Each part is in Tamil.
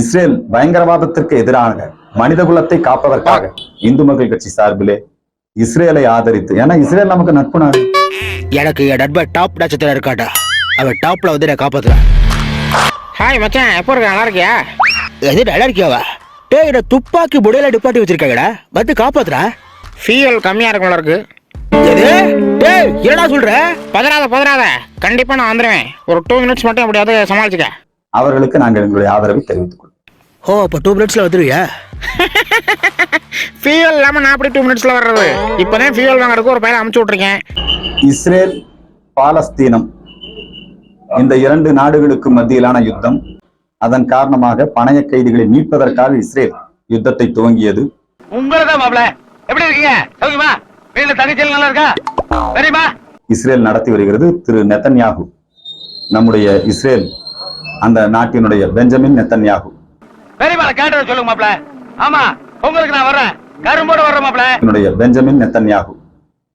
இஸ்ரேல் பயங்கரவாதத்திற்கு எதிராக மனித குலத்தை காப்பதற்காக இந்து மக்கள் கட்சி சார்பிலே இஸ்ரேலை ஆதரித்து ஏன்னா இஸ்ரேல் நமக்கு நட்பு நாடு. எனக்கு என் நண்பன் டாப் நட்சத்திரம் இருக்காடா அவன் டாப்ல வந்து நான் காப்பாத்துறான் ஹாய் மச்சான் எப்போ இருக்க? நல்லா இருக்கியா? எது நல்லா இருக்கியாவா? டேய் என்ன துப்பாக்கி முடியல டிப்பாட்டி வச்சிருக்காங்கடா. வந்து காப்பாத்துறா. ஃபியூல் கம்மியாக இருக்கும்ல இருக்கு. எது? டேய் என்னடா சொல்ற? பதறாத பதறாத. கண்டிப்பாக நான் வந்துடுவேன் ஒரு டூ மினிட்ஸ் மட்டும் எப்படியாவது சமாளிச்சுக்க. அவர்களுக்கு நாங்கள் எங்களுடைய ஆதரவை தெரிவித்துக் கொள்வோம். ஓ அப்போ டூ மினிட்ஸ்ல வந்துருவியா ஃபியூல் இல்லாமல் நான் அப்படி டூ மினிட்ஸில் வர்றது? இப்போ தான் ஃபியூல் வாங்குறதுக்கு ஒரு பையனை அமுச்சு விட்ருக்கேன் இஸ்ரேல் பாலஸ்தீனம் இந்த இரண்டு நாடுகளுக்கு மத்தியிலான யுத்தம் அதன் காரணமாக பணைய கைதிகளை மீட்பதற்காக இஸ்ரேல் யுத்தத்தை துவங்கியது. உங்களதான் மாப்ள எப்படி இருக்கீங்க? சௌக்கியமா வீட்டுல தங்கச்சியில் நல்லா இருக்கா? தெரியுமா இஸ்ரேல் நடத்தி வருகிறது திரு நெத்தன்யாகு. நம்முடைய இஸ்ரேல் அந்த நாட்டினுடைய பெஞ்சமின் நெத்தன்யாகு. பெரியமா கேட்டதை சொல்லுங்க மாப்ள ஆமா உங்களுக்கு நான் வர்றேன். கரும்போட வர்றேன் மாப்ள என்னுடைய பெஞ்சமின் நெத்தன்யாகு.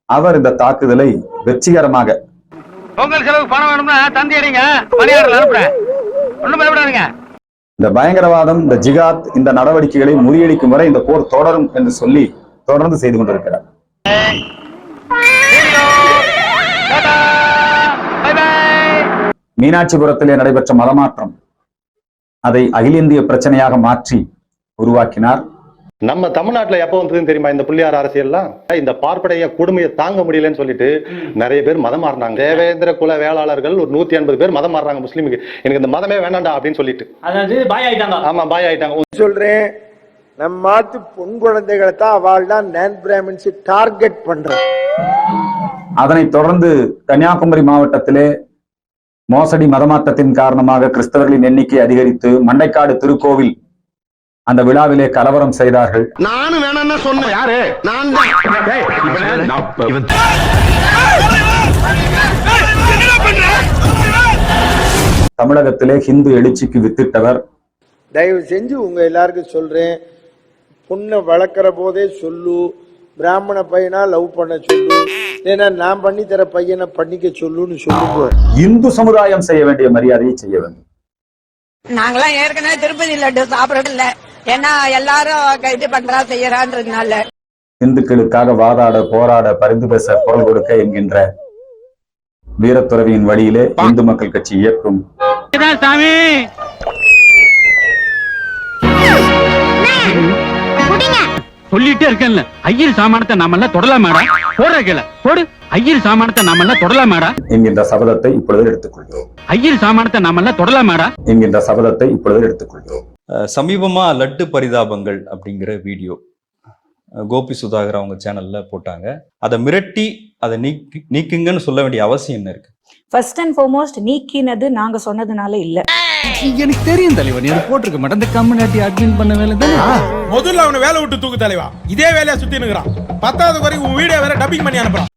அவர் இந்த தாக்குதலை வெற்றிகரமாக பொங்கல் செலவுக்கு பணம் வேணும்னா தந்தி அடிங்க பணியாளர்கள் அனுப்புறேன். ஒண்ணும் பயப்படாதீங்க. இந்த பயங்கரவாதம் இந்த ஜிகாத் இந்த நடவடிக்கைகளை முறியடிக்கும் வரை இந்த போர் தொடரும் என்று சொல்லி தொடர்ந்து செய்து கொண்டிருக்கிறார். மீனாட்சிபுரத்திலே நடைபெற்ற மதமாற்றம் அதை அகில இந்திய பிரச்சனையாக மாற்றி உருவாக்கினார். நம்ம தமிழ்நாட்டுல எப்ப வந்ததுன்னு தெரியுமா? இந்த புள்ளியார் அரசியல்லாம்? இந்த பார்ப்படைய கொடுமையை தாங்க முடியலன்னு சொல்லிட்டு நிறைய பேர் மதம் மாறினாங்க. தேவேந்திர குல வேளாளர்கள் ஒரு நூத்தி எண்பது பேர் மதம் மாறுறாங்க முஸ்லீமுக்கு. எனக்கு இந்த மதமே வேணாம்டா அப்படின்னு சொல்லிட்டு. அதாவது பாய் ஆயிட்டாங்க. ஆமா பாய் ஆயிட்டாங்க. சொல்றேன் நம்ம மாத்து பொன் குழந்தைகளை தான் அவள் தான் நான் பிராமின்ஸ் டார்கெட் பண்றான் அதனைத் தொடர்ந்து கன்னியாகுமரி மாவட்டத்திலே மோசடி மதமாற்றத்தின் காரணமாக கிறிஸ்தவர்களின் எண்ணிக்கை அதிகரித்து மண்டைக்காடு திருக்கோவில் அந்த விழாவிலே கலவரம் செய்தார்கள். நானும் வேணாம்னா சொன்னேன். யாரு? நான் தமிழகத்திலே ஹிந்து எழுச்சிக்கு வித்திட்டவர். தயவு செஞ்சு உங்க எல்லாருக்கும் சொல்றேன். பொண்ணை வளர்க்குற போதே சொல்லு. பிராமண பையனா லவ் பண்ண சொல்லு ஏன்னா நான் பண்ணி தர பையனை பண்ணிக்க சொல்லுன்னு சொல்லுங்க இந்து சமுதாயம் செய்ய வேண்டிய மரியாதையை செய்ய வேண்டும் நாங்களாம் ஏற்கனவே திருப்பதி லட்டு சாப்பிடறது இல்ல ஏன்னா எல்லாரும் இது பண்றா செய்யறான்றதுனால இந்துக்களுக்காக வாதாட போராட பரிந்து பேச குரல் கொடுக்க என்கின்ற வீரத்துறவியின் வழியிலே இந்து மக்கள் கட்சி இயக்கும் சாமி சொல்லிட்டே இருக்கேன்ல. ஐயர் சாமானத்தை நாமெல்லாம் தொடலாமாடா போடுற கீழ போடு. ஐயர் சாமானத்தை நாமெல்லாம் தொடலாமாடா என்கின்ற சபதத்தை இப்பொழுது எடுத்துக்கொள்கிறோம். ஐயர் சாமானத்தை நாமெல்லாம் தொடலாமாடா என்கின்ற சபதத்தை இப்பொழுது எடுத்துக்கொள்கிறோம். சமீபமா லட்டு பரிதாபங்கள் அப்படிங்கிற வீடியோ கோபி சுதாகர் அவங்க சேனல்ல போட்டாங்க. அதை மிரட்டி அதை நீக்கி நீக்குங்கன்னு சொல்ல வேண்டிய அவசியம் என்ன இருக்கு? ஃபர்ஸ்ட் அண்ட் ஃபார்மோஸ்ட் நீக்கினது நாங்க சொன்னதுனால இல்ல. எனக்கு தெரியும் தலைவா நீ போட்டிருக்க. மாட்டேன் அந்த கம்யூனிட்டி அட்மின் பண்ண வேலை தானே? முதல்ல அவனை வேலை விட்டு தூக்கு தலைவா. இதே வேலையா சுத்தி நிக்கிறான். பத்தாவது வரைக்கும் உன் வீடியோ வேற டப்பிங் பண்ணி அனுப்புறான்.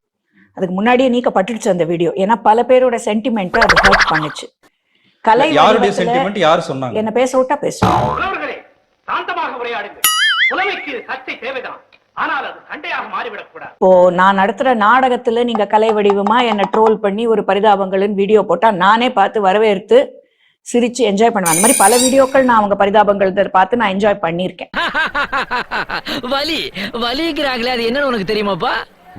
அதுக்கு முன்னாடியே நீக்கப்பட்டுடுச்சு அந்த வீடியோ ஏன்னா பல பேரோட சென்டிமெண்ட் அது ஹர்ட் பண்ணுச்சு. கலை யாருடைய சென்டிமெண்ட் யார் சொன்னாங்க? என்ன பேச விட்டா பேசுவோம் இப்போ நான் நடத்துற நாடகத்துல நீங்க கலை வடிவமா என்ன ட்ரோல் பண்ணி ஒரு பரிதாபங்கள்னு வீடியோ போட்டா நானே பார்த்து வரவேற்று சிரிச்சு என்ஜாய் பண்ணுவேன். அந்த மாதிரி பல வீடியோக்கள் நான் அவங்க பரிதாபங்கள் பார்த்து நான் என்ஜாய் பண்ணியிருக்கேன். வலி வலிங்கிறாங்களே அது என்னன்னு உனக்கு தெரியுமாப்பா?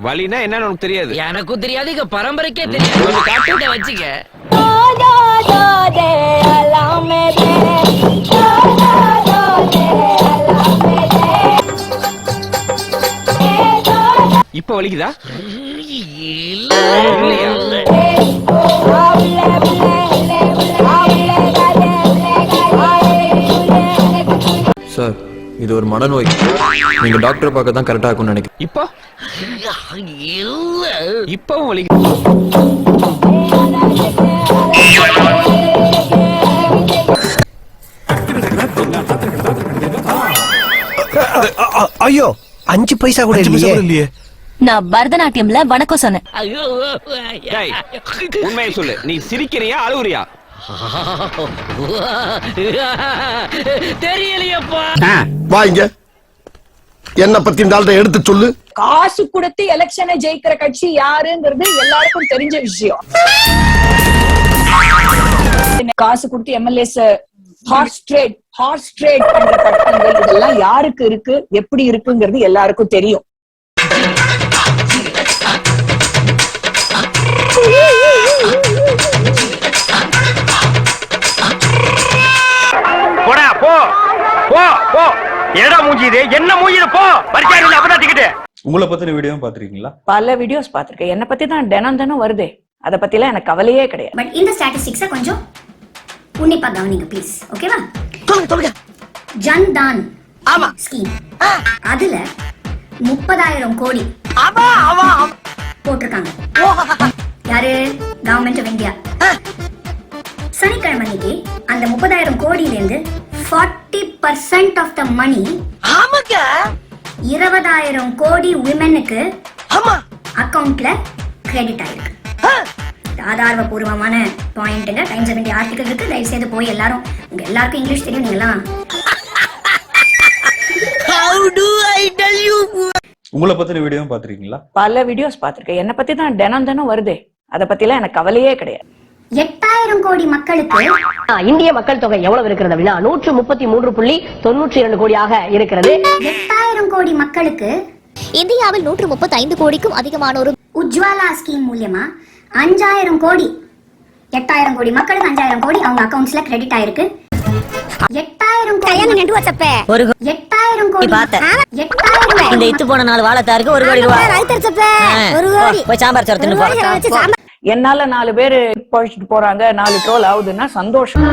வலினா என்னன்னு உனக்கு தெரியாது. எனக்கும் தெரியாது இங்க பரம்பரைக்கே தெரியாது. காட்டுட்ட வச்சுக்க. இப்ப வலிக்குதா? சார் இது ஒரு மனநோய். நீங்க டாக்டர் பார்க்க தான் கரெக்டா இருக்கும்னு நினைக்கிறேன். இப்போ? இல்ல இப்பவும் வலிக்குது ஐயோ அஞ்சு பைசா கூட இல்லையே. நான் பரதநாட்டியம்ல வணக்கம் சொன்னேன். உண்மையை சொல்லு. நீ சிரிக்கிறியா அழுவுறியா தெரியலையப்பா. வாங்க என்ன பத்தி இந்த ஆள்கிட்ட எடுத்து சொல்லு. காசு கொடுத்து எலெக்ஷனை ஜெயிக்கிற கட்சி யாருங்கிறது எல்லாருக்கும் தெரிஞ்ச விஷயம். காசு கொடுத்து MLAs horse trade horse trade பண்ற பட்டங்கள் இதெல்லாம் யாருக்கு இருக்கு எப்படி இருக்குங்கிறது எல்லாருக்கும் தெரியும். என்னடா மூஞ்சிது? என்ன மூஞ்சிது? போ! பரிசாரி அப்பதான் டிக்கெட் உங்களை பத்தின வீடியோவும் பாத்திருக்கீங்களா பல வீடியோஸ் பார்த்திருக்கேன். என்னை பத்தி தான் தினம் தினம் வருதே. அதை பத்திலாம் எனக்கு கவலையே கிடையாது. பட் இந்த ஸ்டாட்டிஸ்டிக்ஸை கொஞ்சம் உன்னிப்பா கவனிங்க ப்ளீஸ் ஓகேவா ஜன் தான் ஆமா. ஸ்கீம் அதுல முப்பதாயிரம் கோடி போட்டிருக்காங்க. யாரு? கவர்மெண்ட் ஆஃப் இந்தியா சனிக்கிழமை அன்னைக்கு அந்த முப்பதாயிரம் கோடியில இருந்து forty percent of the money இருபதாயிரம் கோடி விமெனுக்கு அக்கவுண்ட்ல கிரெடிட் ஆயிருக்கு. ஆதாரபூர்வமான பாயிண்ட்டுங்க டைம்ஸ் இந்தியா ஆர்டிகல் இருக்கு. தயவு செய்து போய் எல்லாரும் உங்க எல்லாருக்கும் இங்கிலீஷ் தெரியும் நீங்க எல்லாம் உங்களை பத்தின வீடியோவும் பாத்திருக்கீங்களா பல வீடியோஸ் பார்த்திருக்கேன். என்னை பத்தி தான் தினம் தினம் வருதே. அதை பத்திலாம் எனக்கு கவலையே கிடையாது. எட்டாயிரம் கோடி மக்களுக்கு இந்திய மக்கள் தொகை எவ்வளவு இருக்கிறது அப்படின்னா நூற்று முப்பத்தி மூன்று புள்ளி தொண்ணூற்றி இரண்டு கோடியாக இருக்கிறது. எட்டாயிரம் கோடி மக்களுக்கு இந்தியாவில் நூற்று முப்பத்தி ஐந்து கோடிக்கும் அதிகமானோர் உஜ்வாலா ஸ்கீம் மூலியமா அஞ்சாயிரம் கோடி எட்டாயிரம் கோடி மக்களுக்கு அஞ்சாயிரம் கோடி அவங்க அக்கவுண்ட்ஸ்ல கிரெடிட் ஆயிருக்கு. எட்டாயிரம் கோடி ஒரு எட்டாயிரம் கோடி. எட்டாயிரம் இந்த இத்து போன வாழைத்தாருக்கு ஒரு கோடி ரூபாய் ஒரு கோடி. போய் சாம்பார் சோறு தின்னு போ. என்னால நாலு பேரு பழிச்சுட்டு போறாங்க நாலு ட்ரோல் ஆகுதுன்னா சந்தோஷம்.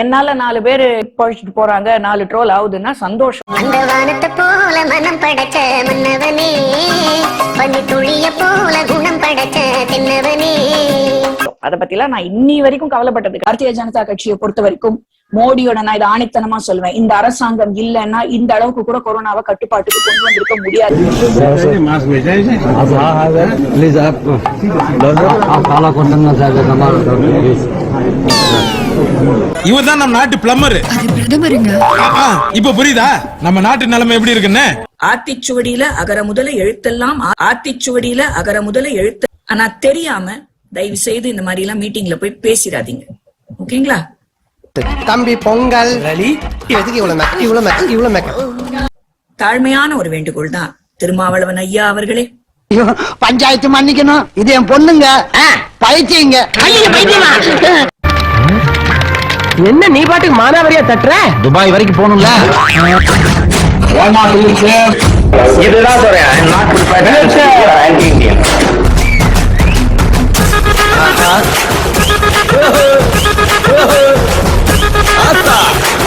என்னால நாலு பேரு பழிச்சுட்டு போறாங்க நாலு ட்ரோல் ஆகுதுன்னா சந்தோஷம். அந்த வானத்தை போல மனம் படைச்ச மன்னவனே பனி துளிய போல குணம் படைச்ச தென்னவனே. அதை பத்திலாம் நான் இன்னி வரைக்கும் கவலைப்பட்டது பாரதிய ஜனதா கட்சியை பொறுத்த வரைக்கும் மோடியோட நான் இதை ஆணித்தனமா சொல்வேன். இந்த அரசாங்கம் இல்லைன்னா இந்த அளவுக்கு கூட கொரோனாவை கட்டுப்பாட்டுக்கு கொண்டு வந்திருக்க முடியாது. இவர் தான் நம்ம நாட்டு பிளம்பர் இப்ப புரியுதா? நம்ம நாட்டு நிலைமை எப்படி இருக்குன்னு? ஆத்திச்சுவடியில அகர முதல எழுத்தெல்லாம் ஆத்திச்சுவடியில அகர முதல எழுத்து ஆனா தெரியாம தயவு செய்து இந்த மாதிரி எல்லாம் மீட்டிங்ல போய் பேசிடாதீங்க. ஓகேங்களா? தம்பி பொங்கல். எதுக்கு இவ்வளவு மேக்க இவ்வளவு மேக்க இவ்வளவு மேக்க? தாழ்மையான ஒரு வேண்டுகோள் தான் திருமாவளவன் ஐயா அவர்களே. பஞ்சாயத்து மன்னிக்கணும். இது என் பொண்ணுங்க. பைத்தியங்க. என்ன நீ பாட்டுக்கு மானாவரியா தட்டுற? துபாய் வரைக்கும் போகணும்ல. இதுதான் சொல்றேன். Rasta.